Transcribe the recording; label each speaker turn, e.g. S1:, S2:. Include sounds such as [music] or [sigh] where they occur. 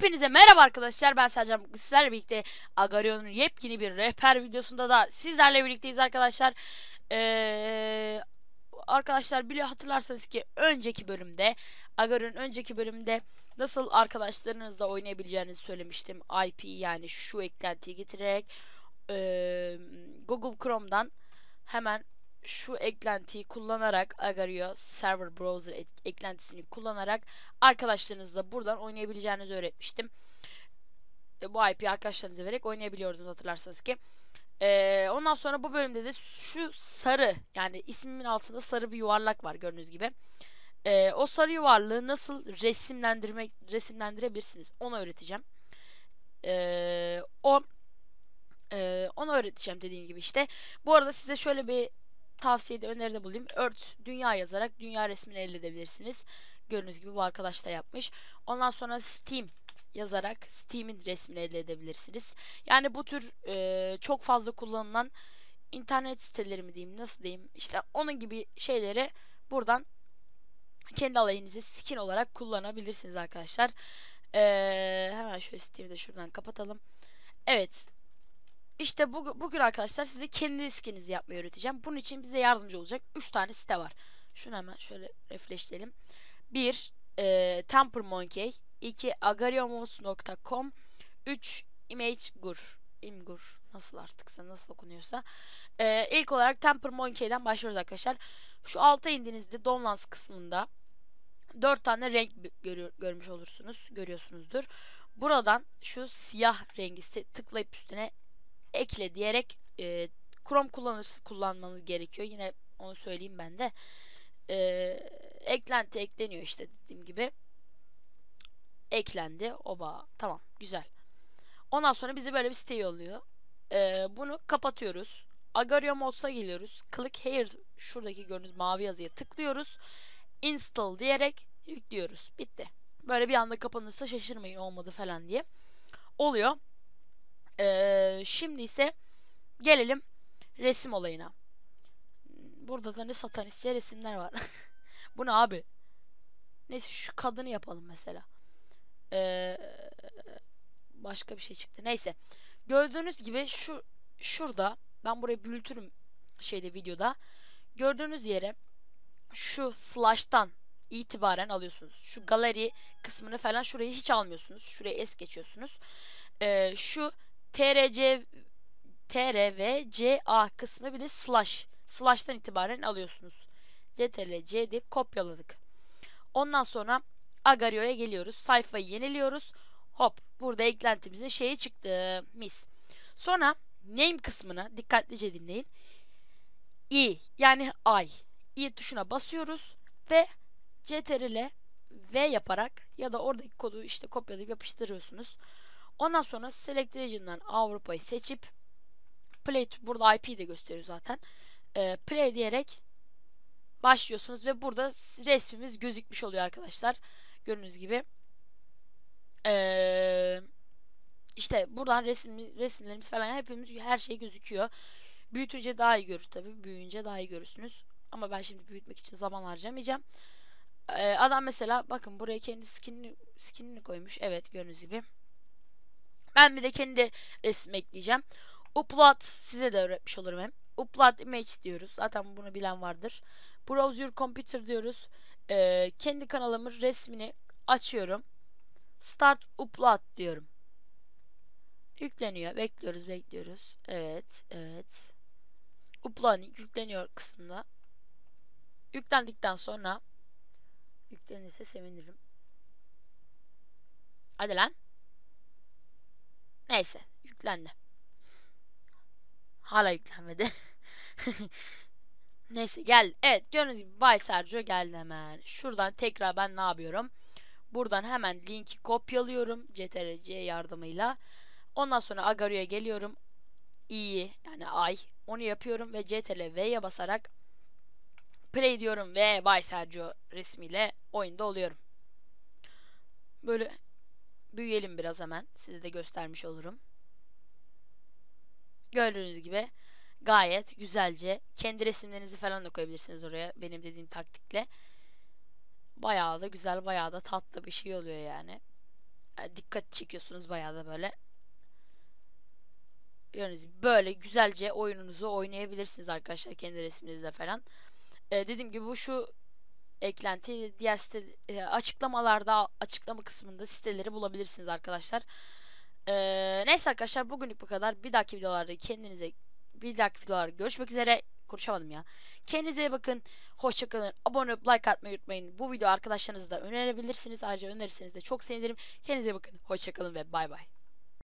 S1: Hepinize merhaba arkadaşlar. Ben Sercan. Bugün sizlerle birlikte Agarion'un yepyeni bir rehber videosunda da sizlerle birlikteyiz arkadaşlar. Ee, arkadaşlar biliyor hatırlarsanız ki önceki bölümde Agarion'un önceki bölümde nasıl arkadaşlarınızla oynayabileceğinizi söylemiştim. IP yani şu eklentiyi getirerek ee, Google Chrome'dan hemen şu eklentiyi kullanarak Agario Server Browser eklentisini kullanarak arkadaşlarınızla buradan oynayabileceğinizi öğretmiştim. E, bu IP arkadaşlarınıza vererek oynayabiliyordunuz hatırlarsanız ki. E, ondan sonra bu bölümde de şu sarı yani ismimin altında sarı bir yuvarlak var gördüğünüz gibi. E, o sarı yuvarlığı nasıl resimlendirmek resimlendirebilirsiniz onu öğreteceğim. O e, onu öğreteceğim dediğim gibi işte. Bu arada size şöyle bir tavsiyede öneride bulayım. Earth dünya yazarak dünya resmini elde edebilirsiniz. Gördüğünüz gibi bu arkadaş da yapmış. Ondan sonra Steam yazarak Steam'in resmini elde edebilirsiniz. Yani bu tür e, çok fazla kullanılan internet siteleri mi diyeyim nasıl diyeyim işte onun gibi şeyleri buradan kendi aleyhinize skin olarak kullanabilirsiniz arkadaşlar. Ee, hemen şöyle Steam'i de şuradan kapatalım. Evet işte bu, bugün arkadaşlar size kendi skininizi yapmayı öğreteceğim. Bunun için bize yardımcı olacak 3 tane site var. Şunu hemen şöyle refreshleyelim. 1. E, Temper Monkey 2. agariomos.com 3. Imagegur Imgur nasıl artık nasıl okunuyorsa. E, ilk olarak Temper Monkey'den başlıyoruz arkadaşlar. Şu alta indiğinizde Donlands kısmında 4 tane renk görüyor, görmüş olursunuz. Görüyorsunuzdur. Buradan şu siyah rengi tıklayıp üstüne ekle diyerek e, Chrome kullanır, kullanmanız gerekiyor. Yine onu söyleyeyim ben de. E, eklenti ekleniyor işte dediğim gibi. Eklendi. Oba. Tamam. Güzel. Ondan sonra bize böyle bir site yolluyor. E, bunu kapatıyoruz. Agario Mods'a geliyoruz. Click here şuradaki gördüğünüz mavi yazıya tıklıyoruz. Install diyerek yüklüyoruz. Bitti. Böyle bir anda kapanırsa şaşırmayın olmadı falan diye. Oluyor. Ee, şimdi ise gelelim resim olayına. Burada da ne satanistçe resimler var. [laughs] Bu ne abi? Neyse şu kadını yapalım mesela. Ee, başka bir şey çıktı. Neyse. Gördüğünüz gibi şu şurada ben burayı büyütürüm şeyde videoda. Gördüğünüz yere şu slash'tan itibaren alıyorsunuz. Şu galeri kısmını falan şurayı hiç almıyorsunuz. Şurayı es geçiyorsunuz. Ee, şu TRC TR ve kısmı bir de slash. Slash'tan itibaren alıyorsunuz. CTRL deyip kopyaladık. Ondan sonra Agario'ya geliyoruz. Sayfayı yeniliyoruz. Hop burada eklentimizin şeyi çıktı. Mis. Sonra name kısmına dikkatlice dinleyin. i yani ay. i tuşuna basıyoruz ve CTRL V yaparak ya da oradaki kodu işte kopyalayıp yapıştırıyorsunuz. Ondan sonra Select Region'dan Avrupa'yı seçip Play burada IP de gösteriyor zaten. E, play diyerek başlıyorsunuz ve burada resmimiz gözükmüş oluyor arkadaşlar. Gördüğünüz gibi. Ee, işte buradan resim, resimlerimiz falan hepimiz her şey gözüküyor. Büyütünce daha iyi görür tabi. Büyüyünce daha iyi görürsünüz. Ama ben şimdi büyütmek için zaman harcamayacağım. Ee, adam mesela bakın buraya kendi skinini, skinini koymuş. Evet gördüğünüz gibi. Ben bir de kendi resim ekleyeceğim. Upload size de öğretmiş olurum hem. Upload image diyoruz. Zaten bunu bilen vardır. Browse your computer diyoruz. Ee, kendi kanalımın resmini açıyorum. Start upload diyorum. Yükleniyor. Bekliyoruz, bekliyoruz. Evet, evet. Uploading yükleniyor kısmında. Yüklendikten sonra yüklenirse sevinirim. Hadi lan. Neyse yüklendi. Hala yüklenmedi. [laughs] Neyse gel. Evet gördüğünüz gibi Bay Sergio geldi hemen. Şuradan tekrar ben ne yapıyorum? Buradan hemen linki kopyalıyorum. CTRL-C yardımıyla. Ondan sonra Agario'ya geliyorum. İyi yani ay. Onu yapıyorum ve CTRL V'ye basarak play diyorum ve Bay Sergio resmiyle oyunda oluyorum. Böyle büyüyelim biraz hemen. Size de göstermiş olurum. Gördüğünüz gibi gayet güzelce kendi resimlerinizi falan da koyabilirsiniz oraya benim dediğim taktikle. Bayağı da güzel, bayağı da tatlı bir şey oluyor yani. e, dikkat çekiyorsunuz bayağı da böyle. Gördüğünüz böyle güzelce oyununuzu oynayabilirsiniz arkadaşlar kendi resminizle falan. E, dediğim gibi bu şu eklenti diğer site e, açıklamalarda açıklama kısmında siteleri bulabilirsiniz arkadaşlar. E, neyse arkadaşlar bugünlük bu kadar. Bir dahaki videolarda kendinize bir dahaki videolarda görüşmek üzere. Konuşamadım ya. Kendinize iyi bakın. Hoşçakalın. Abone olup like atmayı unutmayın. Bu video arkadaşlarınızla da önerebilirsiniz. Ayrıca önerirseniz de çok sevinirim. Kendinize iyi bakın. Hoşçakalın ve bay bay.